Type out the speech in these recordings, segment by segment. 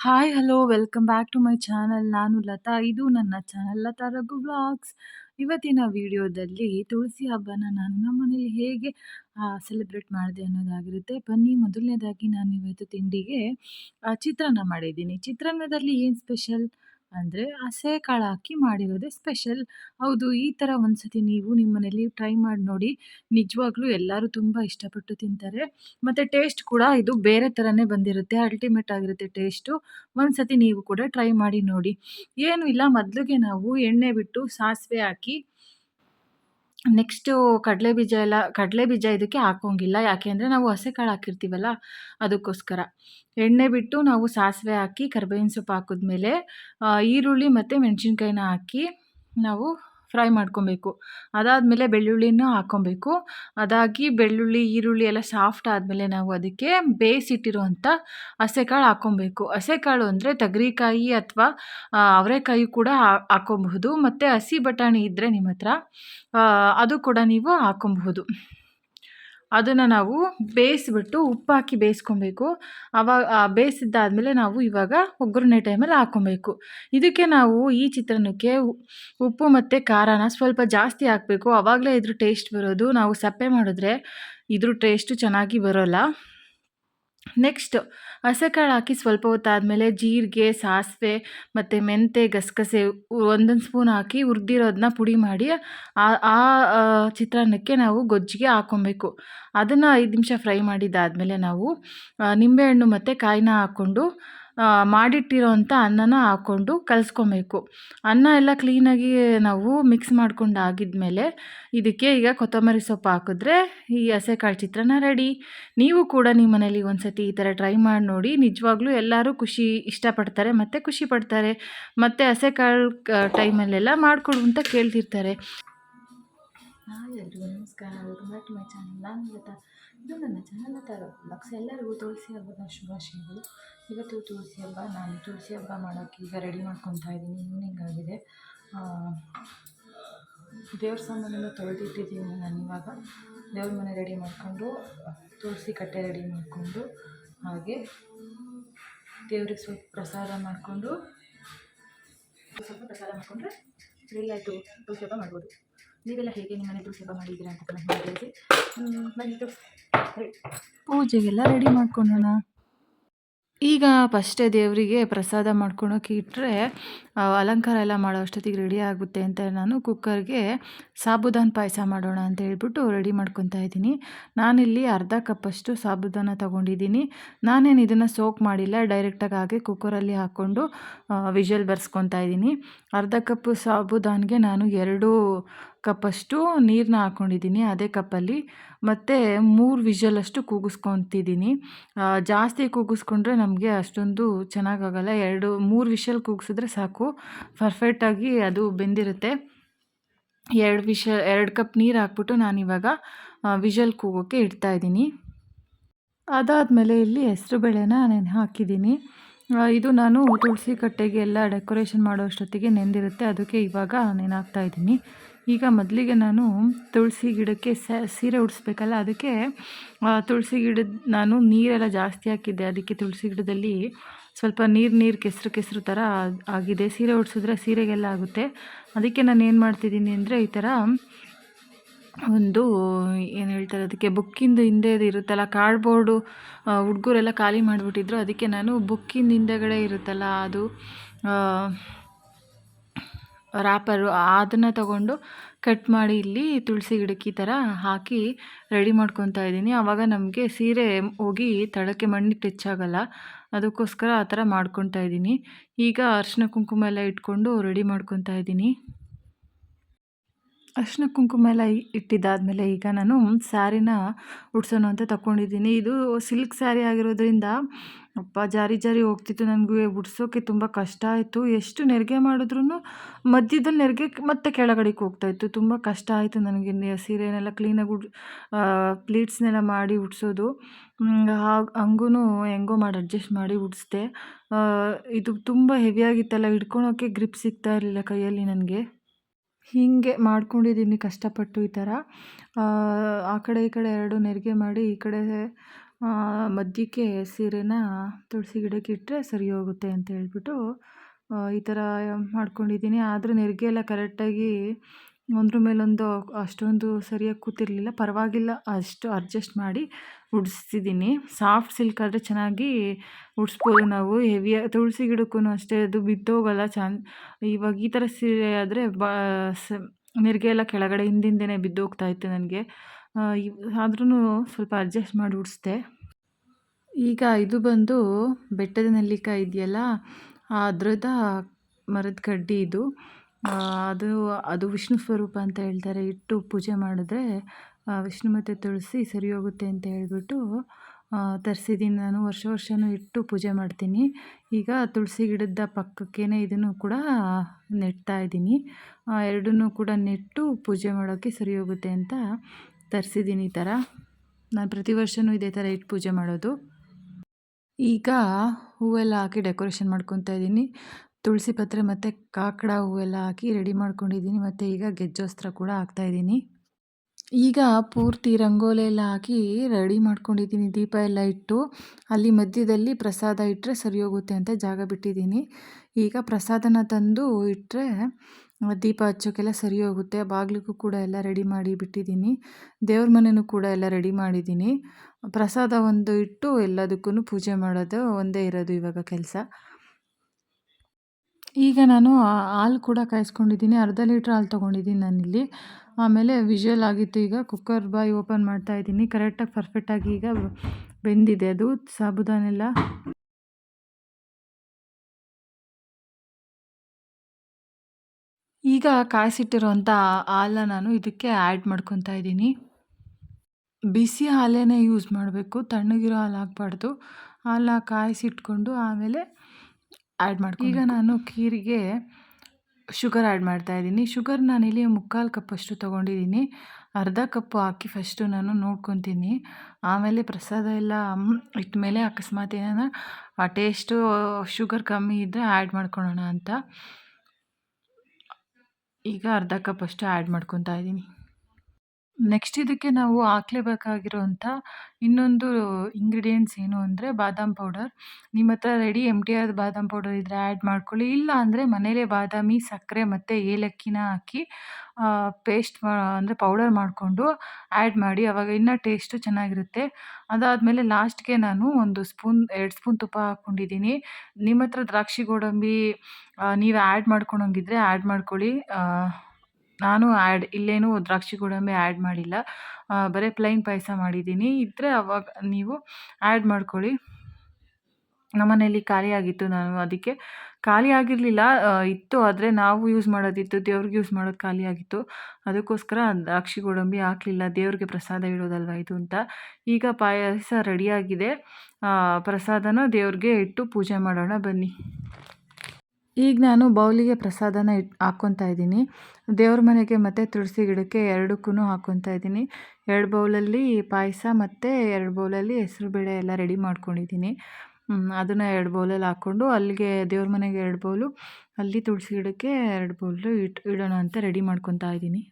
Hi hello welcome back to my channel ನಾನು ಲತಾ. ಇದು ನನ್ನ ಚಾನಲ್ ಲತಾ ರಘು ಬ್ಲಾಗ್ಸ್ ಇವತ್ತಿನ ವಿಡಿಯೋದಲ್ಲಿ ತುಳಸಿ ಹಬ್ಬನ ನಾನು ನಮ್ಮ ಮನೇಲಿ ಹೇಗೆ ಸೆಲೆಬ್ರೇಟ್ ಮಾಡಿದೆ ಅನ್ನೋದಾಗಿರುತ್ತೆ. ಬನ್ನಿ, ಮೊದಲನೇದಾಗಿ ನಾನು ಇವತ್ತು ತಿಂಡಿಗೆ ಚಿತ್ರಾನ್ನ ಮಾಡಿದ್ದೀನಿ. ಚಿತ್ರಾನ್ನದಲ್ಲಿ ಏನು ಸ್ಪೆಷಲ್ ಅಂದರೆ ಹಸೆ ಕಾಳು ಹಾಕಿ ಮಾಡಿರೋದೇ ಸ್ಪೆಷಲ್. ಹೌದು, ಈ ಥರ ಒಂದ್ಸತಿ ನೀವು ನಿಮ್ಮ ಮನೇಲಿ ಟ್ರೈ ಮಾಡಿ ನೋಡಿ. ನಿಜವಾಗ್ಲೂ ಎಲ್ಲರೂ ತುಂಬ ಇಷ್ಟಪಟ್ಟು ತಿಂತಾರೆ. ಮತ್ತು ಟೇಸ್ಟ್ ಕೂಡ ಇದು ಬೇರೆ ಥರನೇ ಬಂದಿರುತ್ತೆ ಅಲ್ಟಿಮೇಟ್ ಆಗಿರುತ್ತೆ ಟೇಸ್ಟು. ಒಂದ್ಸತಿ ನೀವು ಕೂಡ ಟ್ರೈ ಮಾಡಿ ನೋಡಿ. ಏನು ಇಲ್ಲ, ಮೊದಲಿಗೆ ನಾವು ಎಣ್ಣೆ ಬಿಟ್ಟು ಸಾಸಿವೆ ಹಾಕಿ ನೆಕ್ಸ್ಟು ಕಡಲೆ ಬೀಜ ಎಲ್ಲ, ಕಡಲೆ ಬೀಜ ಇದಕ್ಕೆ ಹಾಕೋಂಗಿಲ್ಲ. ಯಾಕೆಂದರೆ ನಾವು ಹಸೆ ಕಾಳು ಹಾಕಿರ್ತೀವಲ್ಲ, ಅದಕ್ಕೋಸ್ಕರ. ಎಣ್ಣೆ ಬಿಟ್ಟು ನಾವು ಸಾಸಿವೆ ಹಾಕಿ, ಕರ್ಬೇವಿನ ಸೊಪ್ಪು ಹಾಕಿದ್ಮೇಲೆ ಈರುಳ್ಳಿ ಮತ್ತು ಮೆಣಸಿನ್ಕಾಯಿನ ಹಾಕಿ ನಾವು ಫ್ರೈ ಮಾಡ್ಕೊಬೇಕು. ಅದಾದಮೇಲೆ ಬೆಳ್ಳುಳ್ಳಿನ ಹಾಕ್ಕೊಬೇಕು ಅದಾಗಿ ಬೆಳ್ಳುಳ್ಳಿ, ಈರುಳ್ಳಿ ಎಲ್ಲ ಸಾಫ್ಟ್ ಆದಮೇಲೆ ನಾವು ಅದಕ್ಕೆ ಬೇಯಿಸಿಟ್ಟಿರುವಂಥ ಹಸೆಕಾಳು ಹಾಕ್ಕೊಬೇಕು ಹಸೆಕಾಳು ಅಂದರೆ ತಗರಿಕಾಯಿ ಅಥವಾ ಅವರೆಕಾಯಿ ಕೂಡ ಹಾಕ್ಕೊಬಹುದು ಮತ್ತು ಹಸಿ ಬಟಾಣಿ ಇದ್ದರೆ ನಿಮ್ಮ ಹತ್ರ ಅದು ಕೂಡ ನೀವು ಹಾಕ್ಕೊಬಹುದು ಅದನ್ನು ನಾವು ಬೇಯಿಸ್ಬಿಟ್ಟು ಉಪ್ಪು ಹಾಕಿ ಬೇಯಿಸ್ಕೊಬೇಕು. ಅವಾಗ ಬೇಯಿಸಿದ್ದಾದಮೇಲೆ ನಾವು ಇವಾಗ ಒಗ್ಗರಣೆ ಟೈಮಲ್ಲಿ ಹಾಕ್ಕೊಬೇಕು ಇದಕ್ಕೆ ನಾವು ಈ ಚಿತ್ರಾನ್ನಕ್ಕೆ ಉಪ್ಪು ಮತ್ತು ಖಾರನ ಸ್ವಲ್ಪ ಜಾಸ್ತಿ ಹಾಕಬೇಕು. ಆವಾಗಲೇ ಇದ್ರ ಟೇಸ್ಟ್ ಬರೋದು. ನಾವು ಸಪ್ಪೆ ಮಾಡಿದ್ರೆ ಇದ್ರ ಟೇಸ್ಟು ಚೆನ್ನಾಗಿ ಬರೋಲ್ಲ. ನೆಕ್ಸ್ಟ್ ಹಸೆಕಾಳು ಹಾಕಿ ಸ್ವಲ್ಪ ಹೊತ್ತಾದಮೇಲೆ ಜೀರಿಗೆ, ಸಾಸಿವೆ ಮತ್ತು ಮೆಂತೆ, ಗಸಗಸೆ ಒಂದೊಂದು ಸ್ಪೂನ್ ಹಾಕಿ ಹುರಿದಿರೋದನ್ನ ಪುಡಿ ಮಾಡಿ ಆ ಆ ಚಿತ್ರಾನ್ನಕ್ಕೆ ನಾವು ಗೊಜ್ಜಿಗೆ ಹಾಕ್ಕೊಬೇಕು ಅದನ್ನು ಐದು ನಿಮಿಷ ಫ್ರೈ ಮಾಡಿದ್ದಾದಮೇಲೆ ನಾವು ನಿಂಬೆಹಣ್ಣು ಮತ್ತು ಕಾಯಿನ ಹಾಕ್ಕೊಂಡು ಮಾಡಿಟ್ಟಿರೋವಂಥ ಅನ್ನನ ಹಾಕ್ಕೊಂಡು ಕಲಿಸ್ಕೊಬೇಕು. ಅನ್ನ ಎಲ್ಲ ಕ್ಲೀನಾಗಿ ನಾವು ಮಿಕ್ಸ್ ಮಾಡ್ಕೊಂಡು ಆಗಿದ್ಮೇಲೆ ಇದಕ್ಕೆ ಈಗ ಕೊತ್ತಂಬರಿ ಸೊಪ್ಪು ಹಾಕಿದ್ರೆ ಈ ಹಸೆಕಾಳು ಚಿತ್ರಾನ್ನ ರೆಡಿ ನೀವು ಕೂಡ ನಿಮ್ಮ ಮನೇಲಿ ಒಂದು ಸತಿ ಈ ಥರ ಟ್ರೈ ಮಾಡಿ ನೋಡಿ. ನಿಜವಾಗ್ಲೂ ಎಲ್ಲರೂ ಖುಷಿ ಇಷ್ಟಪಡ್ತಾರೆ, ಮತ್ತು ಖುಷಿ ಪಡ್ತಾರೆ, ಮತ್ತು ಹಸೆಕಾಳು ಟೈಮಲ್ಲೆಲ್ಲ ಮಾಡಿಕೊಡು ಅಂತ ಕೇಳ್ತಿರ್ತಾರೆ. ಎಲ್ರಿಗೂ ನಮಸ್ಕಾರ. ವೆಲ್ಕಮ್ ಮೈ ಇದು ನನ್ನ ಚಾನಲ್ ಲತಾ ಬ್ಲಾಗ್ಸ್ ಎಲ್ಲರಿಗೂ ತುಳಸಿ ಹಬ್ಬದ ಶುಭಾಶಯಗಳು. ಇವತ್ತು ತುಳಸಿ ಹಬ್ಬ, ನಾನು ತುಳಸಿ ಹಬ್ಬ ಮಾಡೋಕ್ಕೆ ಈಗ ರೆಡಿ ಮಾಡ್ಕೊತಾ ಇದ್ದೀನಿ ಈವ್ನಿಂಗ್ ಆಗಿದೆ ದೇವ್ರ ಸಾಮಾನೆಲ್ಲ ತೊಳೆದಿಟ್ಟಿದ್ದೀನಿ ನಾನು ಇವಾಗ. ದೇವ್ರ ಮನೆ ರೆಡಿ ಮಾಡಿಕೊಂಡು, ತುಳಸಿ ಕಟ್ಟೆ ರೆಡಿ ಮಾಡಿಕೊಂಡು, ಹಾಗೆ ದೇವ್ರಿಗೆ ಸ್ವಲ್ಪ ಪ್ರಸಾದ ಮಾಡಿಕೊಂಡು, ಸ್ವಲ್ಪ ಪ್ರಸಾದ ಮಾಡಿಕೊಂಡ್ರೆ ರೆಡಿ ಆಯಿತು ತುಳಸಿ ಹಬ್ಬ ಮಾಡ್ಬೋದು. ನೀವೆಲ್ಲ ಹೇಗೆ ನಿಮ್ಮ ಮನೆ ಸೇವೆ ಮಾಡಿದ್ದೀರಾ ಅಂತ ಕಮೆಂಟ್ ತಿಳಿಸಿ ಪೂಜೆಗೆಲ್ಲ ರೆಡಿ ಮಾಡ್ಕೊಂಡೋಣ. ಈಗ ಫಸ್ಟೇ ದೇವರಿಗೆ ಪ್ರಸಾದ ಮಾಡ್ಕೊಳೋಕೆ ಇಟ್ಟರೆ ಅಲಂಕಾರ ಎಲ್ಲ ಮಾಡೋ ಅಷ್ಟೊತ್ತಿಗೆ ರೆಡಿ ಆಗುತ್ತೆ ಅಂತ ನಾನು ಕುಕ್ಕರ್ಗೆ ಸಾಬುದಾನ ಪಾಯಸ ಮಾಡೋಣ ಅಂತ ಹೇಳ್ಬಿಟ್ಟು ರೆಡಿ ಮಾಡ್ಕೊತಾ ಇದ್ದೀನಿ. ನಾನಿಲ್ಲಿ ಅರ್ಧ ಕಪ್ಪಷ್ಟು ಸಾಬುದಾನ ತೊಗೊಂಡಿದ್ದೀನಿ. ನಾನೇನು ಇದನ್ನು ಸೋಕ್ ಮಾಡಿಲ್ಲ ಡೈರೆಕ್ಟಾಗಿ ಹಾಗೆ ಕುಕ್ಕರಲ್ಲಿ ಹಾಕ್ಕೊಂಡು ವಿಷಲ್ ಬರ್ಸ್ಕೊತಾ ಇದ್ದೀನಿ. ಅರ್ಧ ಕಪ್ಪು ಸಾಬುದಾನ್ಗೆ ನಾನು ಎರಡು ಕಪ್ಪಷ್ಟು ನೀರನ್ನ ಹಾಕ್ಕೊಂಡಿದ್ದೀನಿ ಅದೇ ಕಪ್ಪಲ್ಲಿ. ಮತ್ತು ಮೂರು ವಿಷಲಷ್ಟು ಕೂಗಿಸ್ಕೊತಿದ್ದೀನಿ. ಜಾಸ್ತಿ ಕೂಗಿಸ್ಕೊಂಡ್ರೆ ನಮಗೆ ಅಷ್ಟೊಂದು ಚೆನ್ನಾಗಾಗಲ್ಲ. ಎರಡು, ಮೂರು ವಿಷಲ್ ಕೂಗಿಸಿದ್ರೆ ಸಾಕು. ಪರ್ಫೆಕ್ಟಾಗಿ ಅದು ಬೆಂದಿರುತ್ತೆ. ಎರಡು ವಿಷ ಎರಡು ಕಪ್ ನೀರು ಹಾಕ್ಬಿಟ್ಟು ನಾನಿವಾಗ ವಿಷಲ್ ಕೂಗೋಕ್ಕೆ ಇಡ್ತಾಯಿದ್ದೀನಿ ಅದಾದಮೇಲೆ ಇಲ್ಲಿ ಹೆಸ್ರು ಬೇಳೆನ ನಾನು ಹಾಕಿದ್ದೀನಿ. ಇದು ನಾನು ತುಳಸಿ ಕಟ್ಟೆಗೆ ಎಲ್ಲ ಡೆಕೋರೇಷನ್ ಮಾಡೋ ಅಷ್ಟೊತ್ತಿಗೆ ನೆಂದಿರುತ್ತೆ. ಅದಕ್ಕೆ ಇವಾಗ ನಾನು ಹಾಕ್ತಾಯಿದ್ದೀನಿ ಈಗ ಮೊದಲಿಗೆ ನಾನು ತುಳಸಿ ಗಿಡಕ್ಕೆ ಸೀರೆ ಉಡಿಸ್ಬೇಕಲ್ಲ, ಅದಕ್ಕೆ ತುಳಸಿ ಗಿಡದ ನಾನು ನೀರೆಲ್ಲ ಜಾಸ್ತಿ ಹಾಕಿದ್ದೆ. ಅದಕ್ಕೆ ತುಳಸಿ ಗಿಡದಲ್ಲಿ ಸ್ವಲ್ಪ ನೀರು ನೀರು ಕೆಸರು ಕೆಸರು ಥರ ಆಗಿದೆ. ಸೀರೆ ಉಡಿಸಿದ್ರೆ ಸೀರೆಗೆಲ್ಲ ಆಗುತ್ತೆ. ಅದಕ್ಕೆ ನಾನು ಏನು ಮಾಡ್ತಿದ್ದೀನಿ ಅಂದರೆ ಈ ಥರ ಒಂದು, ಏನು ಹೇಳ್ತಾರೆ, ಅದಕ್ಕೆ ಬುಕ್ಕಿಂದ ಹಿಂದೆ ಇರುತ್ತಲ್ಲ ಕಾರ್ಡ್ಬೋರ್ಡು ಹುಡುಗರೆಲ್ಲ ಖಾಲಿ ಮಾಡಿಬಿಟ್ಟಿದ್ರು, ಅದಕ್ಕೆ ನಾನು ಬುಕ್ಕಿಂದ ಹಿಂದೆಗಡೆ ಇರುತ್ತಲ್ಲ, ಅದು ರ್ಯಾಪರು ಅದನ್ನು ತಗೊಂಡು ಕಟ್ ಮಾಡಿ ಇಲ್ಲಿ ತುಳಸಿ ಗಿಡಕ್ಕೆ ಈ ಥರ ಹಾಕಿ ರೆಡಿ ಮಾಡ್ಕೊತಾ ಇದ್ದೀನಿ. ಆವಾಗ ನಮಗೆ ಸೀರೆ ಹೋಗಿ ತಳಕ್ಕೆ ಮಣ್ಣು ಟಚ್ ಆಗೋಲ್ಲ, ಅದಕ್ಕೋಸ್ಕರ ಆ ಥರ ಮಾಡ್ಕೊತಾ ಇದ್ದೀನಿ. ಈಗ ಅರ್ಶಿನ ಕುಂಕುಮ ಎಲ್ಲ ಇಟ್ಕೊಂಡು ರೆಡಿ ಮಾಡ್ಕೊತಾ ಇದ್ದೀನಿ. ಅರಿಶಿನ ಕುಂಕುಮ ಎಲ್ಲ ಇಟ್ಟಿದ್ದಾದಮೇಲೆ ಈಗ ನಾನು ಸ್ಯಾರಿನ ಉಡ್ಸೋಣ ಅಂತ ತಗೊಂಡಿದ್ದೀನಿ ಇದು ಸಿಲ್ಕ್ ಸ್ಯಾರಿ ಆಗಿರೋದ್ರಿಂದ ಅಪ್ಪ ಜಾರಿ ಜಾರಿ ಹೋಗ್ತಿತ್ತು ನನಗೆ. ಉಡ್ಸೋಕ್ಕೆ ತುಂಬ ಕಷ್ಟ ಆಯಿತು. ಎಷ್ಟು ನೆರಿಗೆ ಮಾಡಿದ್ರೂ ಮಧ್ಯದಲ್ಲಿ ನೆರಿಗೆ ಮತ್ತೆ ಕೆಳಗಡೆಗೆ ಹೋಗ್ತಾಯಿತ್ತು ತುಂಬ ಕಷ್ಟ ಆಯಿತು ನನಗೆ ಸೀರೆನೆಲ್ಲ ಕ್ಲೀನಾಗಿ ಉಡ್ ಪ್ಲೀಟ್ಸ್ನೆಲ್ಲ ಮಾಡಿ ಉಡ್ಸೋದು. ಹಂಗೂ ಹೆಂಗೋ ಮಾಡಿ ಅಡ್ಜಸ್ಟ್ ಮಾಡಿ ಉಡಿಸ್ದೆ. ಇದು ತುಂಬ ಹೆವಿಯಾಗಿತ್ತಲ್ಲ ಹಿಡ್ಕೊಳೋಕ್ಕೆ ಗ್ರಿಪ್ ಸಿಗ್ತಾ ಇರಲಿಲ್ಲ ಕೈಯಲ್ಲಿ ನನಗೆ. ಹೀಗೆ ಮಾಡ್ಕೊಂಡಿದ್ದೀನಿ, ಕಷ್ಟಪಟ್ಟು ಈ ಥರ. ಆ ಕಡೆ ಈ ಕಡೆ ಎರಡು ನೆರಿಗೆ ಮಾಡಿ, ಈ ಕಡೆ ಮಧ್ಯಕ್ಕೆ ಸೀರೆನ ತುಳಸಿ ಗಿಡಕ್ಕೆ ಇಟ್ಟರೆ ಸರಿ ಹೋಗುತ್ತೆ ಅಂತ ಹೇಳ್ಬಿಟ್ಟು ಈ ಥರ ಮಾಡ್ಕೊಂಡಿದ್ದೀನಿ. ಆದರೆ ನೆರಿಗೆ ಎಲ್ಲ ಕರೆಕ್ಟಾಗಿ ಒಂದ್ರ ಮೇಲೊಂದು ಅಷ್ಟೊಂದು ಸರಿಯಾಗಿ ಕೂತಿರಲಿಲ್ಲ. ಪರವಾಗಿಲ್ಲ, ಅಷ್ಟು ಅಡ್ಜಸ್ಟ್ ಮಾಡಿ ಉಡಿಸ್ತಿದ್ದೀನಿ ಸಾಫ್ಟ್ ಸಿಲ್ಕ್ ಆದರೆ ಚೆನ್ನಾಗಿ ಉಡಿಸ್ಬೋದು ನಾವು. ಹೆವಿಯ ತುಳಸಿ ಗಿಡಕ್ಕೂ ಅಷ್ಟೇ, ಅದು ಬಿದ್ದೋಗಲ್ಲ. ಚೆನ್ನ ಇವಾಗ ಈ ಥರ ಸೀರೆ ಆದರೆ ಬ, ಸ, ನೆರಿಗೆ ಎಲ್ಲ ಕೆಳಗಡೆ ಹಿಂದಿಂದನೇ ಬಿದ್ದೋಗ್ತಾ ಇತ್ತು ನನಗೆ. ಆದ್ರೂ ಸ್ವಲ್ಪ ಅಡ್ಜಸ್ಟ್ ಮಾಡಿ ಉಡಿಸ್ದೆ. ಈಗ ಇದು ಬಂದು ಬೆಟ್ಟದ ನೆಲ್ಲಿಕಾಯಿ ಇದೆಯಲ್ಲ ಅದ್ರದ ಮರದ ಕಡ್ಡಿ ಇದು. ಅದು ಅದು ವಿಷ್ಣು ಸ್ವರೂಪ ಅಂತ ಹೇಳ್ತಾರೆ. ಇಟ್ಟು ಪೂಜೆ ಮಾಡಿದ್ರೆ ವಿಷ್ಣು ಮತ್ತೆ ತುಳಸಿ ಸರಿ ಹೋಗುತ್ತೆ ಅಂತ ಹೇಳಿಬಿಟ್ಟು ತರಿಸಿದ್ದೀನಿ. ನಾನು ವರ್ಷ ವರ್ಷವೂ ಇಟ್ಟು ಪೂಜೆ ಮಾಡ್ತೀನಿ. ಈಗ ತುಳಸಿ ಗಿಡದ ಪಕ್ಕಕ್ಕೇ ಇದನ್ನು ಕೂಡ ನೆಡ್ತಾ ಇದ್ದೀನಿ. ಎರಡನ್ನೂ ಕೂಡ ನೆಟ್ಟು ಪೂಜೆ ಮಾಡೋಕ್ಕೆ ಸರಿ ಹೋಗುತ್ತೆ ಅಂತ ತರಿಸಿದ್ದೀನಿ ಈ ಥರ. ನಾನು ಪ್ರತಿ ವರ್ಷವೂ ಇದೇ ಥರ ಇಟ್ಟು ಪೂಜೆ ಮಾಡೋದು. ಈಗ ಹೂವೆಲ್ಲ ಹಾಕಿ ಡೆಕೋರೇಷನ್ ಮಾಡ್ಕೊತಾ ಇದ್ದೀನಿ. ತುಳಸಿ ಪತ್ರೆ ಮತ್ತು ಕಾಕಡ ಹೂವೆಲ್ಲ ಹಾಕಿ ರೆಡಿ ಮಾಡ್ಕೊಂಡಿದ್ದೀನಿ. ಮತ್ತು ಈಗ ಗೆಜ್ಜೋಸ್ತ್ರ ಕೂಡ ಹಾಕ್ತಾ ಇದ್ದೀನಿ. ಈಗ ಪೂರ್ತಿ ರಂಗೋಲಿ ಎಲ್ಲ ಹಾಕಿ ರೆಡಿ ಮಾಡ್ಕೊಂಡಿದ್ದೀನಿ. ದೀಪ ಎಲ್ಲ ಇಟ್ಟು ಅಲ್ಲಿ ಮಧ್ಯದಲ್ಲಿ ಪ್ರಸಾದ ಇಟ್ಟರೆ ಸರಿ ಹೋಗುತ್ತೆ ಅಂತ ಜಾಗ ಬಿಟ್ಟಿದ್ದೀನಿ. ಈಗ ಪ್ರಸಾದನ ತಂದು ಇಟ್ಟರೆ ದೀಪ ಹಚ್ಚೋಕ್ಕೆಲ್ಲ ಸರಿ ಹೋಗುತ್ತೆ. ಬಾಗಿಲಿಗೂ ಕೂಡ ಎಲ್ಲ ರೆಡಿ ಮಾಡಿ ಬಿಟ್ಟಿದ್ದೀನಿ. ದೇವ್ರ ಮನೆಯೂ ಕೂಡ ಎಲ್ಲ ರೆಡಿ ಮಾಡಿದ್ದೀನಿ. ಪ್ರಸಾದ ಒಂದು ಇಟ್ಟು ಎಲ್ಲದಕ್ಕೂ ಪೂಜೆ ಮಾಡೋದು ಒಂದೇ ಇರೋದು ಇವಾಗ ಕೆಲಸ. ಈಗ ನಾನು ಹಾಲು ಕೂಡ ಕಾಯಿಸ್ಕೊಂಡಿದ್ದೀನಿ. ಅರ್ಧ ಲೀಟ್ರ್ ಹಾಲು ತೊಗೊಂಡಿದ್ದೀನಿ ನಾನಿಲ್ಲಿ. ಆಮೇಲೆ ವಿಜುವಲ್ ಆಗಿತ್ತು. ಈಗ ಕುಕ್ಕರ್ ಬಾಯಿ ಓಪನ್ ಮಾಡ್ತಾ ಇದ್ದೀನಿ. ಕರೆಕ್ಟಾಗಿ ಪರ್ಫೆಕ್ಟಾಗಿ ಈಗ ಬೆಂದಿದೆ ಅದು. ಸಾಬುದಾನೆಲ್ಲ. ಈಗ ಕಾಯಿಸಿಟ್ಟಿರುವಂಥ ಹಾಲನ್ನ ನಾನು ಇದಕ್ಕೆ ಆ್ಯಡ್ ಮಾಡ್ಕೊತಾ ಇದ್ದೀನಿ. ಬಿಸಿ ಹಾಲೇನೇ ಯೂಸ್ ಮಾಡಬೇಕು. ತಣ್ಣಗಿರೋ ಹಾಲು ಹಾಕ್ಬಾರ್ದು. ಹಾಲ ಕಾಯಿಸಿಟ್ಕೊಂಡು ಆಮೇಲೆ ಆ್ಯಡ್ ಮಾಡ್ಕೊ ಈಗ ನಾನು ಖೀರಿಗೆ ಶುಗರ್ ಆ್ಯಡ್ ಮಾಡ್ತಾ ಇದ್ದೀನಿ. ಶುಗರ್ ಇಲ್ಲಿ ಮುಕ್ಕಾಲು ಕಪ್ಪಷ್ಟು ತೊಗೊಂಡಿದ್ದೀನಿ. ಅರ್ಧ ಕಪ್ಪು ಹಾಕಿ ಫಸ್ಟು ನಾನು ನೋಡ್ಕೊತೀನಿ. ಆಮೇಲೆ ಪ್ರಸಾದ ಎಲ್ಲ ಇಟ್ಟ ಮೇಲೆ ಅಕಸ್ಮಾತ್ ಏನಾರ ಆ ಟೇಸ್ಟು ಶುಗರ್ ಕಮ್ಮಿ ಇದ್ದರೆ ಆ್ಯಡ್ ಮಾಡ್ಕೊಳ್ಳೋಣ ಅಂತ. ಈಗ ಅರ್ಧ ಕಪ್ಪಷ್ಟು ಆ್ಯಡ್ ಮಾಡ್ಕೊತಾ ಇದ್ದೀನಿ. ನೆಕ್ಸ್ಟ್ ಇದಕ್ಕೆ ನಾವು ಹಾಕ್ಲೇಬೇಕಾಗಿರುವಂಥ ಇನ್ನೊಂದು ಇಂಗ್ರೀಡಿಯೆಂಟ್ಸ್ ಏನು ಅಂದರೆ ಬಾದಾಮ್ ಪೌಡರ್ ನಿಮ್ಮ ಹತ್ರ ರೆಡಿ ಎಂ ಟಿ ಆರ್ ಬಾದಾಮ್ ಪೌಡರ್ ಇದ್ದರೆ ಆ್ಯಡ್ ಮಾಡ್ಕೊಳ್ಳಿ. ಇಲ್ಲ ಅಂದರೆ ಮನೇಲೇ ಬಾದಾಮಿ, ಸಕ್ಕರೆ ಮತ್ತು ಏಲಕ್ಕಿನ ಹಾಕಿ ಪೇಸ್ಟ್ ಮಾ, ಅಂದರೆ ಪೌಡರ್ ಮಾಡಿಕೊಂಡು ಆ್ಯಡ್ ಮಾಡಿ. ಅವಾಗ ಇನ್ನೂ ಟೇಸ್ಟು ಚೆನ್ನಾಗಿರುತ್ತೆ. ಅದಾದಮೇಲೆ ಲಾಸ್ಟ್ಗೆ ನಾನು ಒಂದು ಸ್ಪೂನ್ ಎರಡು ಸ್ಪೂನ್ ತುಪ್ಪ ಹಾಕ್ಕೊಂಡಿದ್ದೀನಿ. ನಿಮ್ಮ ಹತ್ರ ದ್ರಾಕ್ಷಿ ಗೋಡಂಬಿ ನೀವು ಆ್ಯಡ್ ಮಾಡ್ಕೊಳಂಗಿದ್ರೆ ಆ್ಯಡ್ ಮಾಡ್ಕೊಳ್ಳಿ. ನಾನು ಆ್ಯಡ್ ಇಲ್ಲೇನು ದ್ರಾಕ್ಷಿ ಗೋಡಂಬಿ ಆ್ಯಡ್ ಮಾಡಿಲ್ಲ. ಬರೀ ಪ್ಲೈನ್ ಪಾಯಸ ಮಾಡಿದ್ದೀನಿ. ಇದ್ದರೆ ಅವಾಗ ನೀವು ಆ್ಯಡ್ ಮಾಡ್ಕೊಳ್ಳಿ. ನಮ್ಮನೇಲಿ ಖಾಲಿಯಾಗಿತ್ತು ನಾನು ಅದಕ್ಕೆ. ಖಾಲಿ ಆಗಿರಲಿಲ್ಲ. ಇತ್ತು, ಆದರೆ ನಾವು ಯೂಸ್ ಮಾಡೋದಿತ್ತು, ದೇವ್ರಿಗೆ ಯೂಸ್ ಮಾಡೋದು ಖಾಲಿಯಾಗಿತ್ತು ಅದಕ್ಕೋಸ್ಕರ ದ್ರಾಕ್ಷಿ ಗೋಡಂಬಿ ಹಾಕಲಿಲ್ಲ. ದೇವ್ರಿಗೆ ಪ್ರಸಾದ ಇಡೋದಲ್ವ ಇದು ಅಂತ. ಈಗ ಪಾಯಸ ರೆಡಿಯಾಗಿದೆ ಪ್ರಸಾದನ ದೇವ್ರಿಗೆ ಇಟ್ಟು ಪೂಜೆ ಮಾಡೋಣ. ಬನ್ನಿ. ಈಗ ನಾನು ಬೌಲಿಗೆ ಪ್ರಸಾದನ ಇಟ್ ಹಾಕ್ಕೊತಾ ಇದ್ದೀನಿ. ದೇವ್ರ ಮನೆಗೆ ಮತ್ತು ತುಳಸಿ ಗಿಡಕ್ಕೆ ಎರಡಕ್ಕೂ ಹಾಕ್ಕೊತಾ ಇದ್ದೀನಿ. ಎರಡು ಬೌಲಲ್ಲಿ ಪಾಯಸ ಮತ್ತು ಎರಡು ಬೌಲಲ್ಲಿ ಬೇಳೆ ಎಲ್ಲ ರೆಡಿ ಮಾಡ್ಕೊಂಡಿದ್ದೀನಿ. ಅದನ್ನು ಎರಡು ಬೌಲಲ್ಲಿ ಹಾಕ್ಕೊಂಡು ಅಲ್ಲಿಗೆ ದೇವ್ರ ಮನೆಗೆ ಎರಡು ಬೌಲು, ಅಲ್ಲಿ ತುಳಸಿ ಗಿಡಕ್ಕೆ ಎರಡು ಬೌಲು ಇಟ್ಟು ಇಡೋಣ ಅಂತ ರೆಡಿ ಮಾಡ್ಕೊತಾ ಇದ್ದೀನಿ.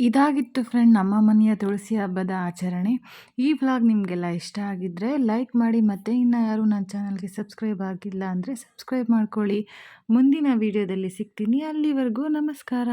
ಇದಾಗಿತ್ತು ಫ್ರೆಂಡ್ ನಮ್ಮ ಮನೆಯ ತುಳಸಿ ಹಬ್ಬದ ಆಚರಣೆ. ಈ ವ್ಲಾಗ್ ನಿಮಗೆಲ್ಲ ಇಷ್ಟ ಆಗಿದ್ದರೆ ಲೈಕ್ ಮಾಡಿ ಮತ್ತು ಇನ್ನು ಯಾರು ನನ್ನ ಚಾನಲ್ಗೆ ಸಬ್ಸ್ಕ್ರೈಬ್ ಆಗಿಲ್ಲ ಅಂದರೆ ಸಬ್ಸ್ಕ್ರೈಬ್ ಮಾಡ್ಕೊಳ್ಳಿ. ಮುಂದಿನ ವೀಡಿಯೋದಲ್ಲಿ ಸಿಗ್ತೀನಿ. ಅಲ್ಲಿವರೆಗೂ ನಮಸ್ಕಾರ.